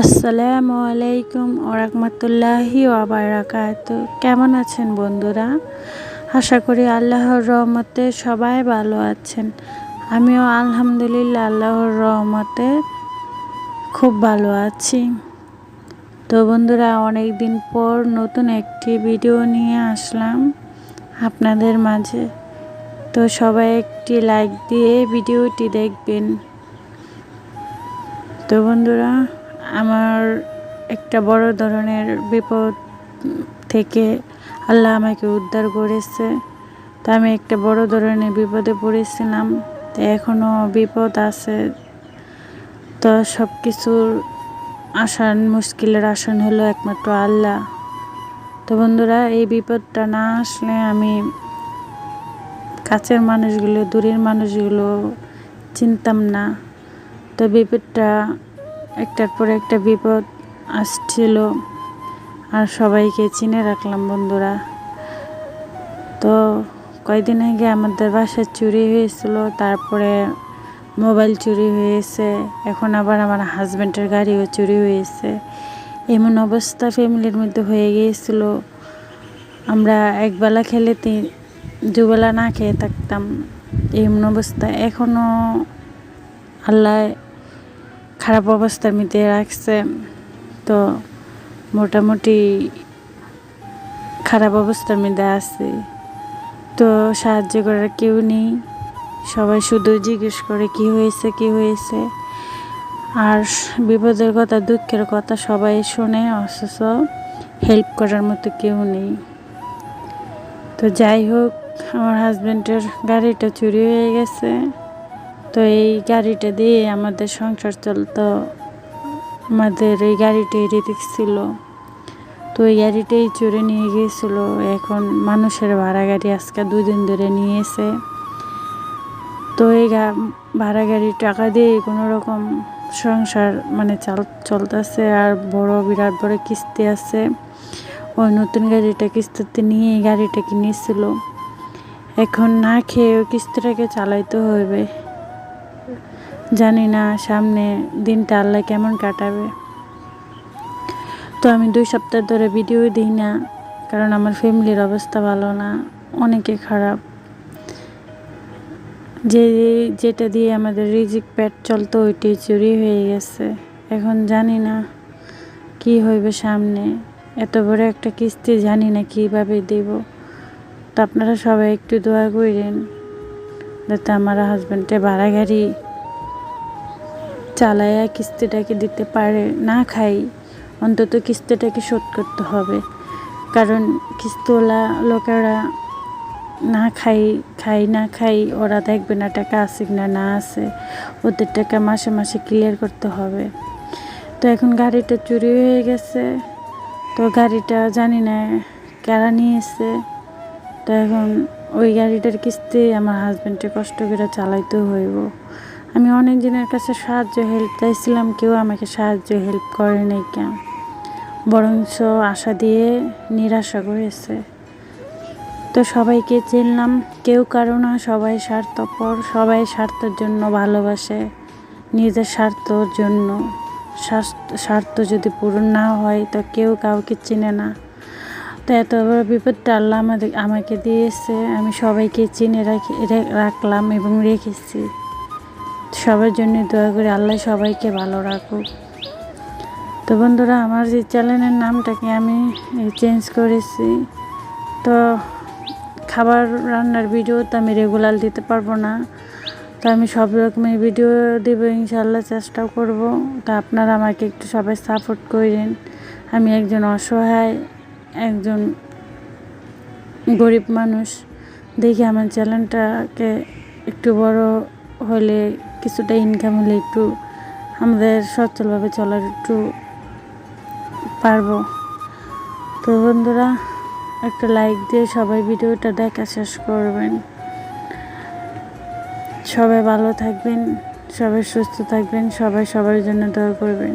আসসালামু আলাইকুম ওরহমতুল্লাহি ওবরাকাত কেমন আছেন বন্ধুরা? আশা করি আল্লাহর রহমতে সবাই ভালো আছেন। আমিও আলহামদুলিল্লাহ আল্লাহর রহমতে খুব ভালো আছি। তো বন্ধুরা অনেক দিন পর নতুন একটি ভিডিও নিয়ে আসলাম আপনাদের মাঝে। তো সবাই একটি লাইক দিয়ে ভিডিওটি দেখবেন। তো বন্ধুরা আমার একটা বড় ধরনের বিপদ থেকে আল্লাহ আমাকে উদ্ধার করেছে। তো আমি একটা বড় ধরনের বিপদে পড়েছিলাম। তো এখনও বিপদ আছে। তো সব কিছুর আসান মুশকিলের আসন হলো একমাত্র আল্লাহ। তো বন্ধুরা, এই বিপদটা না আসলে আমি কাছের মানুষগুলো, দূরের মানুষগুলো চিনতাম না। তো বিপদটা একটার পর একটা বিপদ আসছিল আর সবাইকে চিনে রাখলাম বন্ধুরা। তো কয়েকদিন আগে আমাদের বাসায় চুরি হয়েছিল, তারপরে মোবাইল চুরি হয়েছে, এখন আবার আমার হাজব্যান্ডের গাড়িও চুরি হয়েছে। এমন অবস্থা ফ্যামিলির মধ্যে হয়ে গিয়েছিল। আমরা একবেলা খেলে তিন দুবেলা না খেয়ে থাকতাম, এমন অবস্থা। এখনও আল্লাহ খারাপ অবস্থার মধ্যে রাখছে। তো মোটামুটি খারাপ অবস্থার মধ্যে আছে। তো সাহায্য করার কেউ নেই। সবাই শুধু জিজ্ঞেস করে কি হয়েছে কি হয়েছে। আর বিপদের কথা, দুঃখের কথা সবাই শোনে, অথচ হেল্প করার মতো কেউ নেই। তো যাই হোক, আমার হাজব্যান্ডের গাড়িটা চুরি হয়ে গেছে। তো এই গাড়িটা দিয়ে আমাদের সংসার চলতো। আমাদের এই গাড়িটাই রিতিক ছিল। তো এই গাড়িটাই চড়ে নিয়ে গিয়েছিল। এখন মানুষের ভাড়া গাড়ি আজকে দুদিন ধরে নিয়েছে তো এই ভাড়া গাড়ির টাকা দিয়ে কোনো রকম সংসার মানে চাল, চলতেছে। আর বড় বিরাট বড় কিস্তি আছে। ওই নতুন গাড়িটা কিস্তিতে নিয়ে এই গাড়িটা কিনেছিল এখন না খেয়ে ওই কিস্তিটাকে চালাইতে হবে জানি না সামনে দিনটা আল্লাহ কেমন কাটাবে। তো আমি দুই সপ্তাহ ধরে ভিডিও দিই না, কারণ আমার ফ্যামিলির অবস্থা ভালো না, অনেকে খারাপ। যে যেটা দিয়ে আমাদের রিজিক পেট চলতো, ওইটাই চুরি হয়ে গেছে। এখন জানি না কি হইবে সামনে। এত বড় একটা কিস্তি জানি না কীভাবে দেব। তো আপনারা সবাই একটু দোয়া করেন। যাতে আমার হাজব্যান্ডে ভাড়া গাড়ি চালায়া কিস্তিটাকে দিতে পারে, না খাই, অন্তত কিস্তিটাকে শোধ করতে হবে। কারণ কিস্তিওয়ালা লোকেরা না খাই খাই, না খাই, ওরা দেখবে না টাকা আছে না না আছে। ওদের টাকা মাসে মাসে ক্লিয়ার করতে হবে। তো এখন গাড়িটা চুরি হয়ে গেছে। তো গাড়িটা জানি না কেরা নিয়েছে। তো এখন ওই গাড়িটার কিস্তি আমার হাজব্যান্ডে কষ্ট করে চালাইতে হইব। আমি অনেক দিনের কাছে সাহায্য হেল্প চাইছিলাম, কেউ আমাকে সাহায্য হেল্প করে নাই কেন? বরঞ্চ আশা দিয়ে নিরাশা করেছে। তো সবাইকে চিনলাম, কেউ কারও না, সবাই স্বার্থপর, সবাই স্বার্থের জন্য ভালোবাসে, নিজের স্বার্থর জন্য। স্বার্থ যদি পূরণ না হয়, তো কেউ কাউকে চিনে না। তো এত বড় বিপদটা আল্লাহ আমাদের, আমাকে দিয়েছে। আমি সবাইকে চিনে রাখি রাখলাম এবং রেখেছি। সবার জন্য দয়া করে, আল্লাহ সবাইকে ভালো রাখুক। তো বন্ধুরা, আমার যে চ্যানেলের নামটাকে আমি চেঞ্জ করেছি। তো খাবার রান্নার ভিডিও তো আমি রেগুলার দিতে পারব না। তো আমি সব রকমের ভিডিও দেবো ইনশাল্লাহ চেষ্টা করব। তা আপনারা আমাকে একটু সবাই সাপোর্ট করেন। আমি একজন অসহায় একজন গরিব মানুষ দেখি আমার চ্যানেলটাকে একটু বড় হলে কিছুটা ইনকাম হলে একটু আমাদের সচ্ছলভাবে চলার একটু পারব। তো বন্ধুরা, একটা লাইক দিয়ে সবাই ভিডিওটা দেখা শেষ করবেন। সবাই ভালো থাকবেন, সবাই সুস্থ থাকবেন, সবাই সবার জন্য দোয়া করবেন।